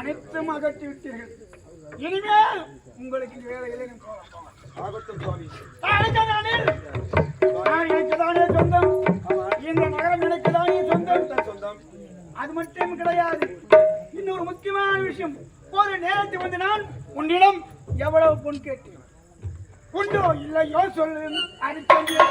அனைத்தும் அகற்றி விட்டீர்கள். இனிமேல் உங்களுக்கு இந்த வேலையிலே. ஆகட்டும் சுவாமி. நான் எனக்கு தானே சொந்தம். இந்த நகரம் எனக்கு தானே சொந்தம் சொந்தம். அது மட்டும் கிடையாது. இன்னொரு முக்கியமான விஷயம். ஒரு நேரத்தில் வந்து நான் உன்னிடம் எவ்வளவு பொன் கேட்டேன்? உண்டோ இல்லையோ சொல்லு. அடிச்சந்தியா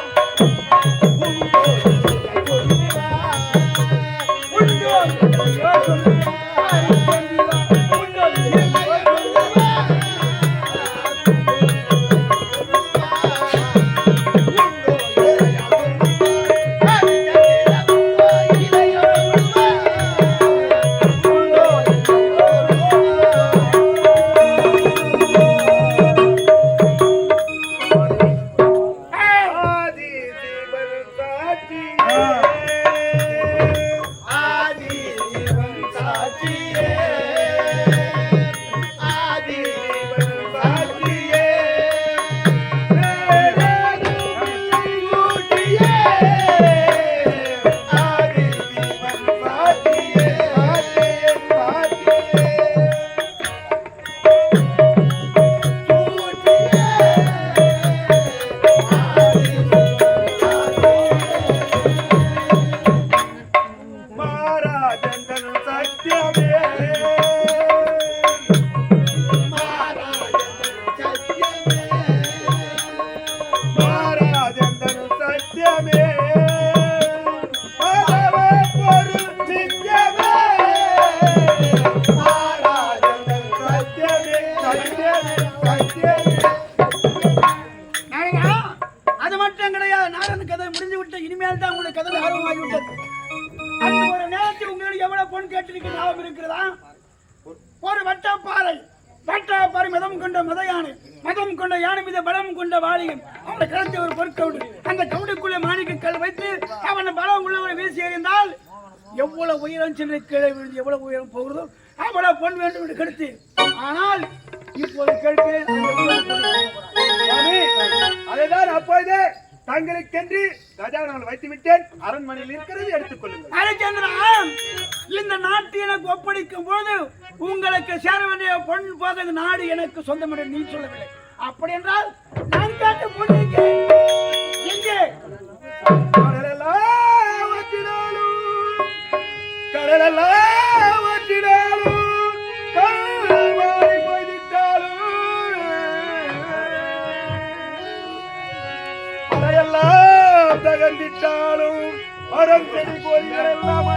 அப்படி என்றால் நான் கேட்ட பொன் எங்கே? தகர்ந்திட்டாலும் மரம் செடி கொடிகள் எல்லாம்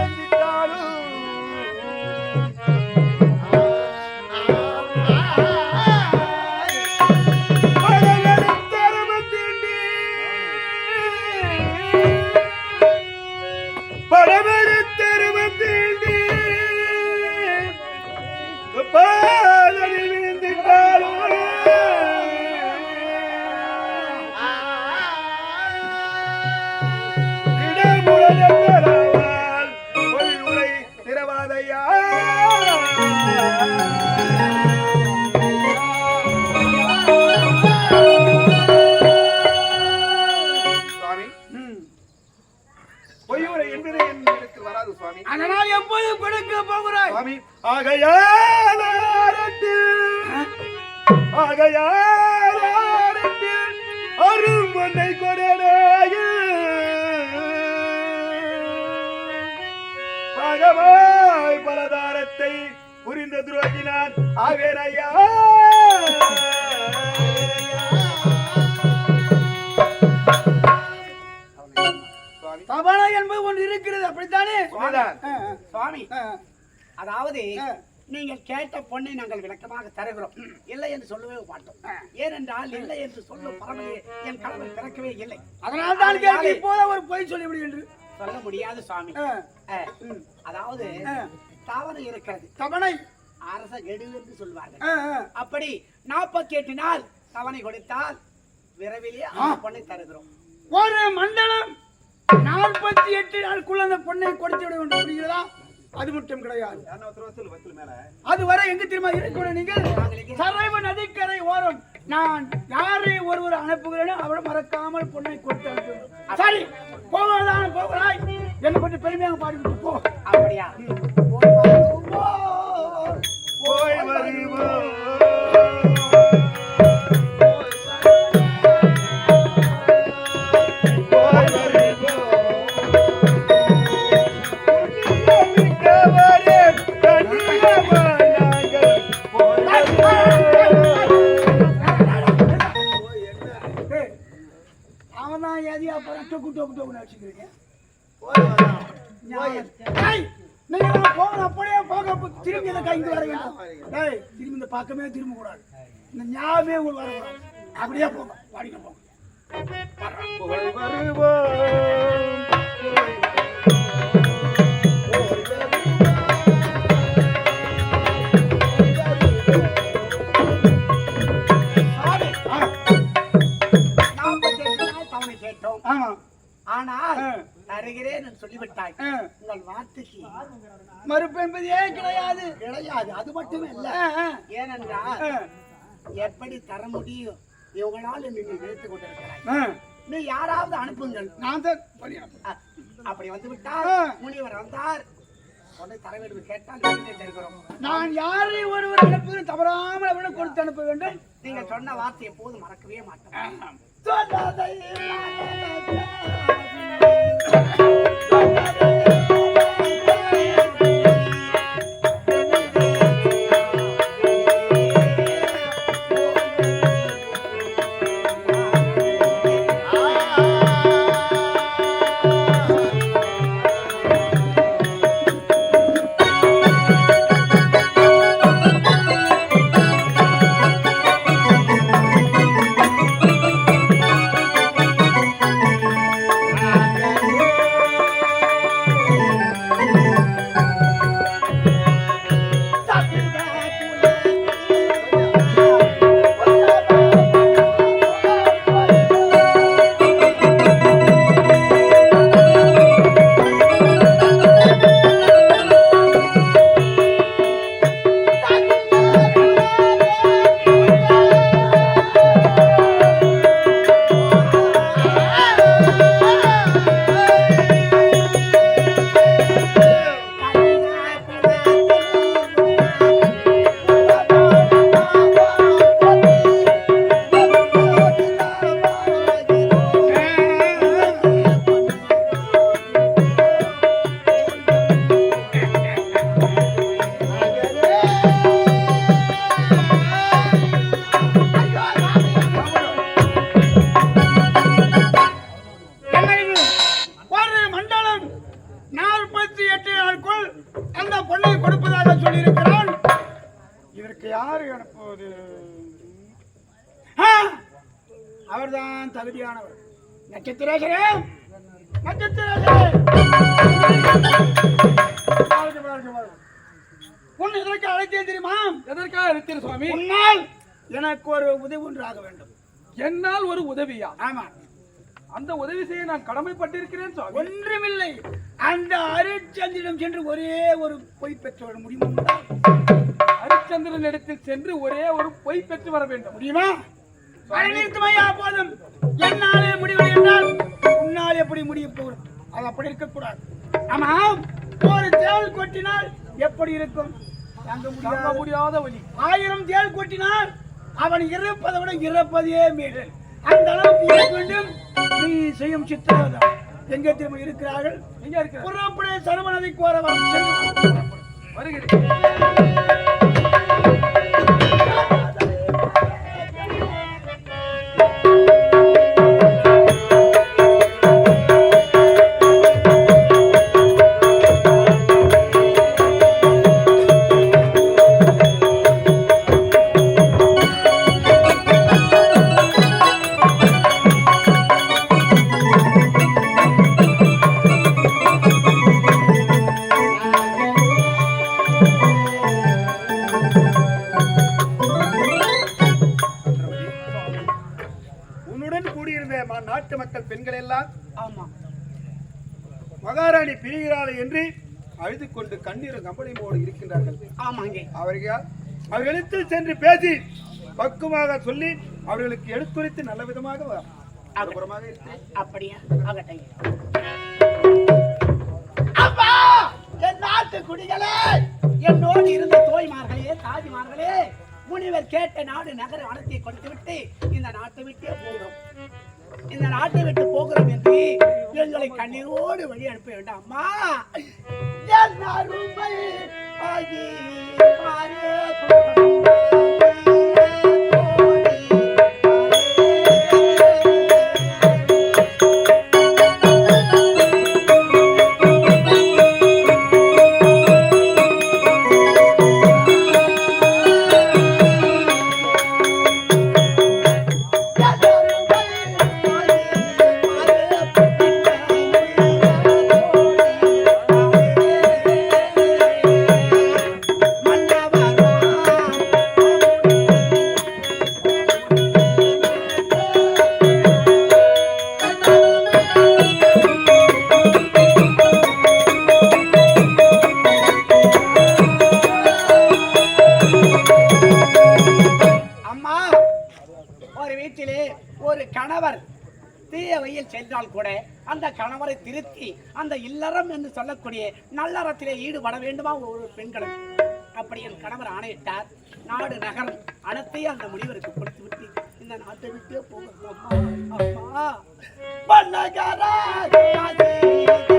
என்று சொல்லவே மாட்டோம். ஏனென்றால் இல்லை என்று சொல்லும் பரமதி என் கணவர் பிறக்கவே இல்லை. அதனால் தான் இப்போது ஒரு பொய் சொல்லிவிடு என்று. சொல்ல முடியாது சுவாமி. அதாவது. தவறு இருக்கிறது. தவணை. அரச கெடு என்று சொல்வார்கள். அப்படி நாற்பத்தி எட்டு நாள் தவணை கொடுத்தால் விரைவிலேயே அந்த பொண்ணை தருகிறோம். ஒரு மண்டலம் நாற்பத்தி எட்டு நாளுக்குள்ள அந்த பொண்ணை கொடுத்து விட வேண்டும் புரிகிறதா? அது மட்டும் கிடையாது. அது வரை எங்க திரும்ப இருக்கணும் நீங்கள்? சரைவ நதிக்கரை ஓரம். நான் யாரை ஒருவர் அனுப்புகிறேனோ அவரை மறக்காமல் பொண்ணை கொடுத்து அனுப்புகிறேன். சரி போவதான போகிறாய் என்னை பற்றி பெருமையாக பாடிவிட்டு போ. அப்படியா? போய் வருவோம். பக்கமே திரும்ப கூடாது இந்த ஞாபகமே உங்களுக்கு வரக்கூடாது அப்படியே போங்க. வாடிங்க போங்க. வருவோம் ஆனால். தருகிறேன் சொல்லிவிட்டாய். உங்கள் வார்த்தைக்கு மறுப்பு என்பதே கிடையாது? கிடையாது அது மட்டும் இல்ல ஏனென்றால் எப்படி தர முடியும்? இவங்களால் என்று நீ நினைத்துக் கொண்டிருக்கிறாய். ஆ. நீ யாராவது அனுப்புங்கள். நான் தான் அப்படி வந்து விட்டால் ஆ. முனிவர் வந்தார். நான் யாரை ஒருவர் அனுப்புகிறேன்? தவறாமல் அவரிடம் கொடுத்து அனுப்ப வேண்டும். நீங்க சொன்ன வார்த்தை எப்போதும் மறக்கவே மாட்டோம். சொன்னதை என்ன நட்சத்திரேசரே நட்சத்திரேசரே இதற்கு அழைத்தேன் தெரியுமா? எதற்காக இருக்கிற சுவாமி? உன்னால் எனக்கு ஒரு உதவி ஒன்றாக வேண்டும். என்னால் ஒரு உதவியா? ஆமா. அந்த உதவி செய்ய நான் கடமைப்பட்டிருக்கிறேன் சுவாமி. ஒன்றுமில்லை. அந்த அருட்சந்திரம் சென்று ஒரே ஒரு பொய் பெற்று வர முடியுமா? ஹரிச்சந்திரன் இடத்தில் சென்று ஒரே ஒரு பொய் பெற்று வர வேண்டும். முடியுமா? நிறுத்தமையா போதும். என்னாலே முடிவு என்றால் உன்னால் எப்படி முடிய போகும் அது அப்படி இருக்கக்கூடாது. ஆமா ஒரு தேள் கொட்டினால் எப்படி இருக்கும்? தாங்க முடியாது வழி ஆயிரம் தேள் கொட்டினால் அவன் இறப்பதை விட இறப்பதே மேல் அந்த அளவுக்கு இருக்க வேண்டும். நீ செய்யும் சித்திரவதம் எங்கே திரும்ப இருக்கிறார்கள்? எங்க இருக்கிற புறப்படைய சரவணதை கோர வருகிறேன். நாட்டு மக்கள் பெண்கள் எல்லாம் ஆமா. மகாராணி பிரிகிறாள் என்று அழுது கொண்டு கண்ணீரும் கம்பளிமோடு இருக்கின்றார்கள். ஆமாங்க. அவர்கள் அவர்களிடத்தில் சென்று பேசி பக்குவமாக சொல்லி அவர்களுக்கு எடுத்துரைத்து நல்ல விதமாக. அப்படியா? அப்பா! என் நாட்டு குடிகளே! என்னோடு இருந்த தோய்மார்களே தாதிமார்களே முனிவர் கேட்ட நாடு நகர வளர்த்தியை கொடுத்து விட்டு இந்த நாட்டை விட்டே போகிறோம். இந்த நாட்டை விட்டு போகிறோம் என்று எங்களை கண்ணீரோடு வழி அனுப்ப வேண்டாம். அம்மா என் அருமை ஆகி இருக்கக்கூடிய நல்லறத்திலே ஈடுபட வேண்டுமா? ஒரு பெண்களும் அப்படி என் கணவர் ஆணையிட்டார். நாடு நகரம் அனைத்தையும் அந்த முனிவருக்கு கொடுத்து விட்டு இந்த நாட்டை விட்டே போகிறோம் அம்மா அம்மா.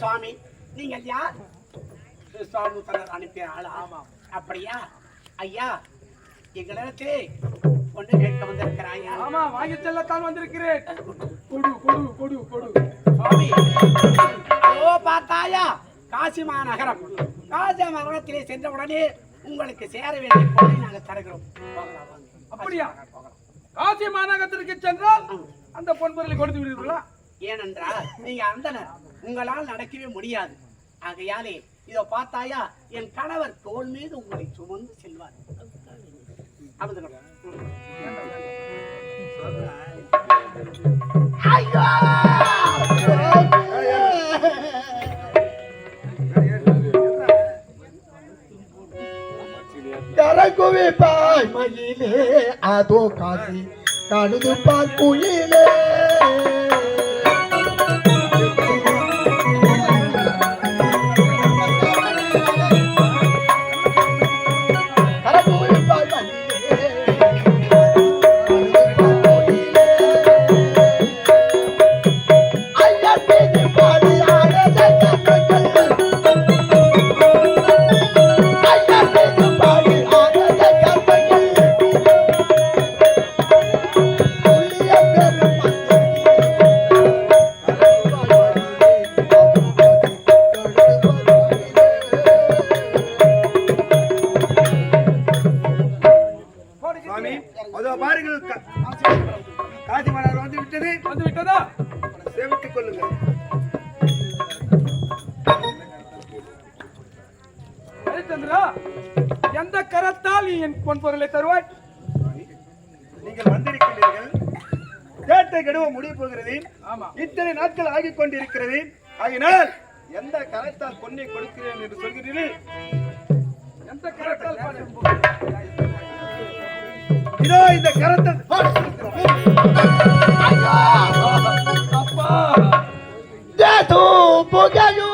சுவாமி நீங்கள் யார்? சுவாமித்தனர் அனுப்பிய ஆளா? ஆமாம். அப்படியா? ஐயா எங்களிடத்திலே ஒன்று கேட்க வந்திருக்கிறாயா? ஆமா வாங்கி செல்லத்தான் வந்திருக்கிறேன். கொடு கொடு கொடு கொடு. சுவாமி. பார்த்தாயா? காசி மாநகரம் காசி மாநகரத்திலே சென்ற உடனே உங்களுக்கு சேர வேண்டிய பொருளை நாங்கள் தருகிறோம். போகலாம் வாங்க. அப்படியா? காசி மாநகரத்திற்கு சென்றால் அந்த பொன்பொருளை கொடுத்து விடுவீர்களா? ஏனென்றால் நீங்க அந்தனர் உங்களால் நடக்கவே முடியாது. ஆகையாலே இதோ பார்த்தாயா என் கணவர் தோள் மீது உங்களை சுமந்து செல்வார். அமர்ந்துக்கோங்க. ஐயோ! பாய் மயிலே அதோ காசி கழுது பார்க்குயிலே பாருங்கள். காசி மலர் வந்து விட்டது. வந்து விட்டதா? சேவித்துக் கொள்ளுங்கள். எந்த கரத்தால் நீ என் பொன்பொருளை தருவாய்? நீங்கள் வந்திருக்கிறீர்கள். கேட்டை கெடுவ முடிய போகிறது. இத்தனை நாட்கள் ஆகிக் கொண்டிருக்கிறது. ஆகினால் எந்த கரத்தால் பொன்னை கொடுக்கிறேன் என்று சொல்கிறீர்கள்? எந்த கரத்தால்? இதோ இந்த கரத்தை அப்பா tu bugayu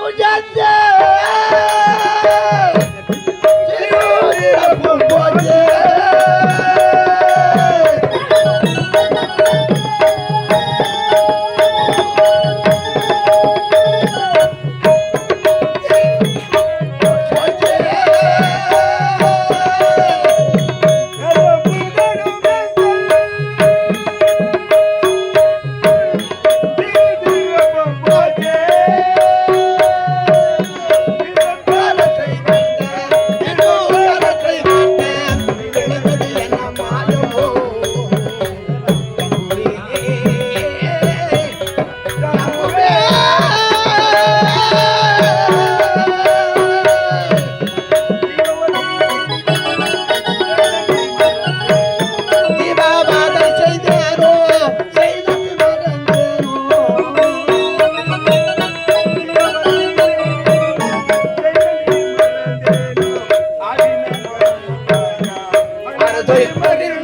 பயப்படில்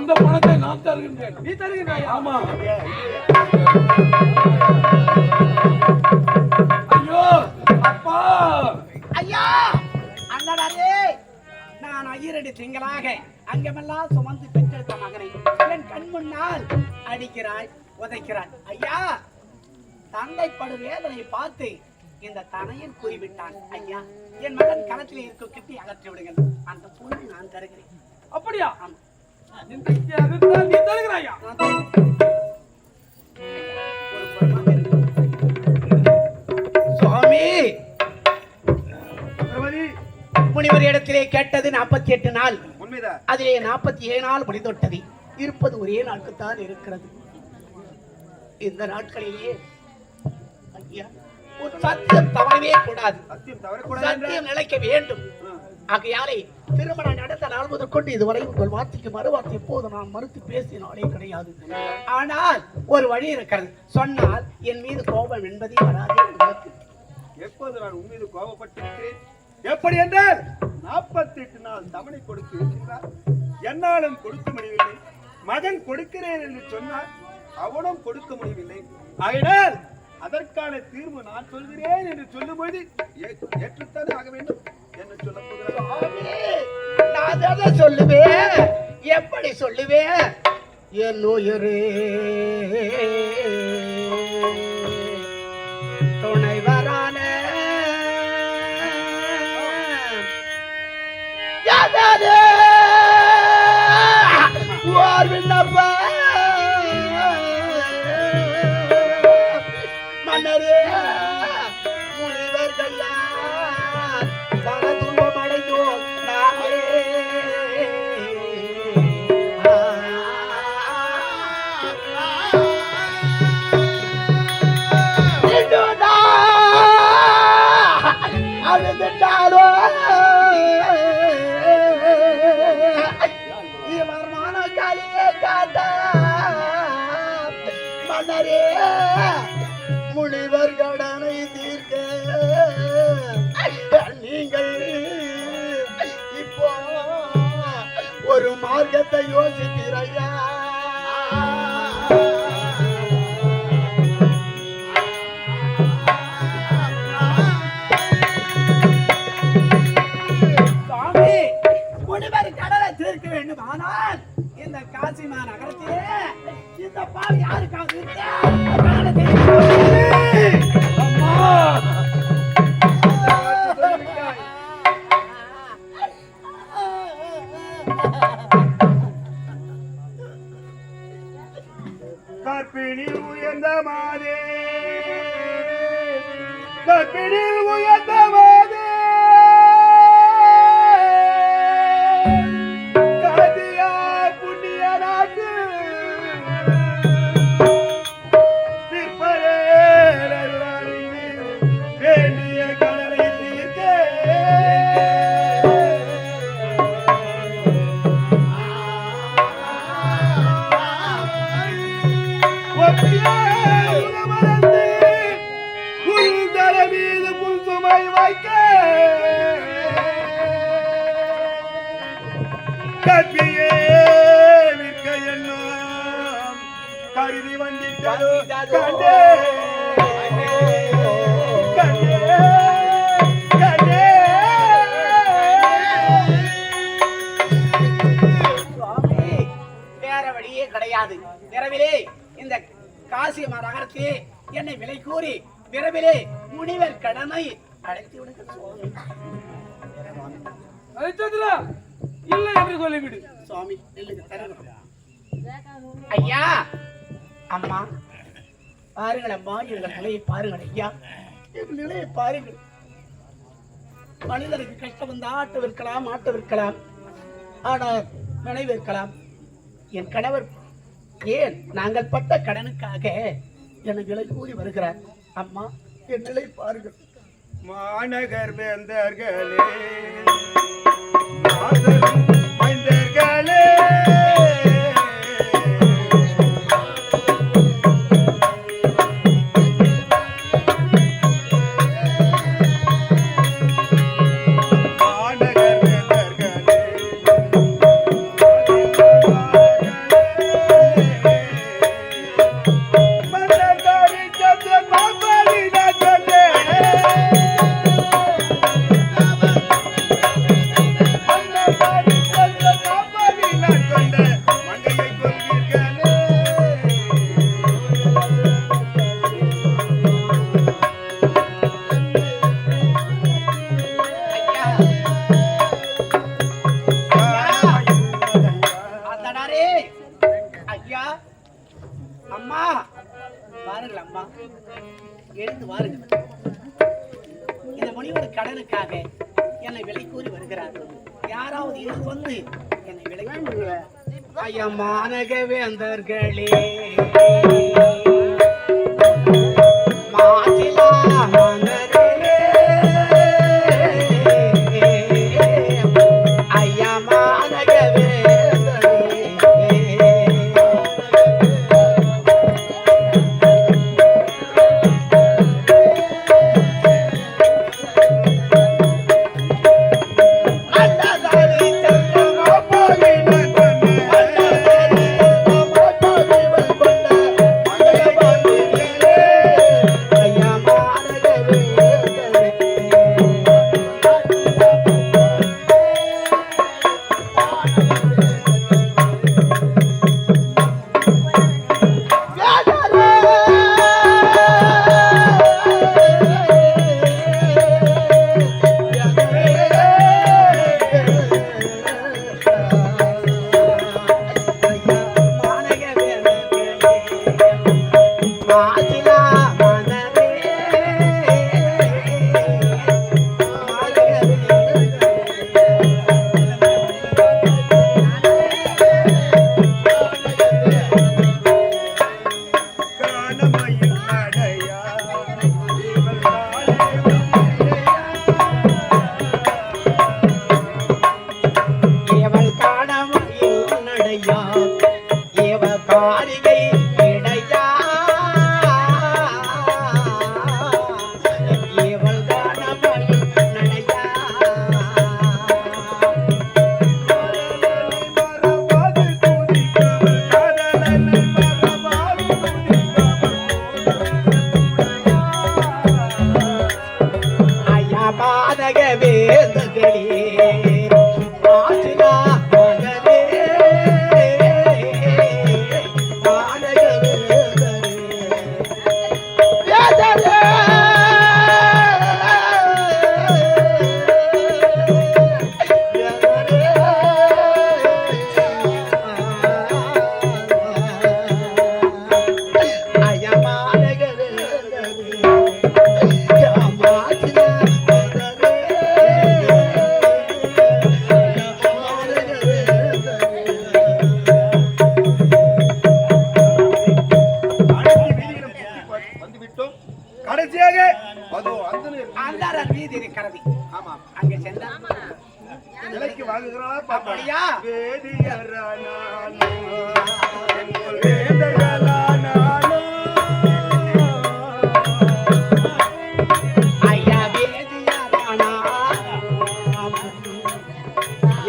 அந்த பணத்தை நான் தருகின்றேன். நீ தருகிறாய் ஆமா. ஐயோ அப்பா. ஐயா அண்ணடாரே நான் ஐயரடி திங்களாக அங்கமெல்லாம் சுமந்து பெற்றெடுத்த மகனை என் கண் முன்னால் அடிக்கிறாய் உதைக்கிறாய். ஐயா தந்தைப்படும் வேதனை பார்த்து இந்த தனையில் கூறிவிட்டான். ஐயா என் மகன் கணத்தில் இருக்கும் கிட்டி அகற்றி விடுங்கள் அந்த பொண்ணை நான் தருகிறேன். அப்படியா? இந்த நீ தருகிறாயா. சுவாமி முனிவர் இடத்திலே கேட்டது நாற்பத்தி எட்டு நாள். உண்மைதான். அதிலே நாற்பத்தி ஏழு நாள் முடிந்தொட்டது இருப்பது ஒரே நாட்குத்தான் இருக்கிறது. இந்த நாட்களிலேயே ஐயா ஒரு சத்தியம் தவறவே கூடாது. சத்தியம் நிலைக்க வேண்டும். ஆகையாலே திருமணம் நடந்த நாள் முதற்கொண்டு இதுவரை உங்கள் வார்த்தைக்கு மறுவார்த்தை எப்போது நான் மறுத்து பேசினாலே கிடையாது. ஆனால் ஒரு வழி இருக்கிறது. சொன்னால் என் மீது கோபம் என்பதே வராது உங்களுக்கு எப்போது நான் உன் மீது கோபப்பட்டிருக்கிறேன்? எப்படி என்றால் நாற்பத்தி எட்டு நாள் தவணை கொடுத்து இருக்கிறார். என்னாலும் கொடுக்க முடியவில்லை. மகன் கொடுக்கிறேன் என்று சொன்னார் அவனும் கொடுக்க முடியவில்லை. ஆகினால் அதற்கான தீர்வு நான் சொல்கிறேன் என்று சொல்லும்போது ஏற்றுத்தானே ஆக வேண்டும். நான் எதை சொல்லுவேன். எப்படி சொல்லுவேன்? என் உயிரே துணைவரான யாதாரே hoje எங்கள் நிலையை பாருங்கள் ஐயா. எங்கள் நிலையை பாருங்கள். மனிதனுக்கு கஷ்டம் வந்து ஆட்டை விற்கலாம் ஆட்டை விற்கலாம். ஆனால் நினை விற்கலாம். என் கணவர் ஏன் நாங்கள் பட்ட கடனுக்காக என்னை விலை கூறி வருகிறார்? அம்மா என் நிலை பாருங்கள். மாநகர் வேந்தர்களே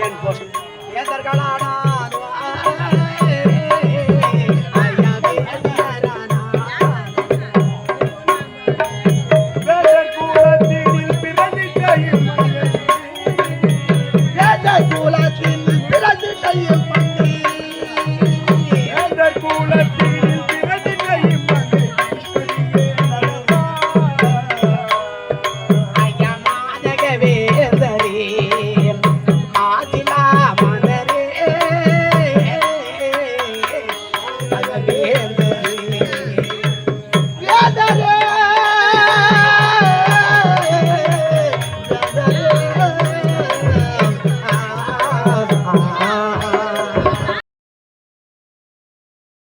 என் போஷன்? ஏன் தற்காலம் ஆனா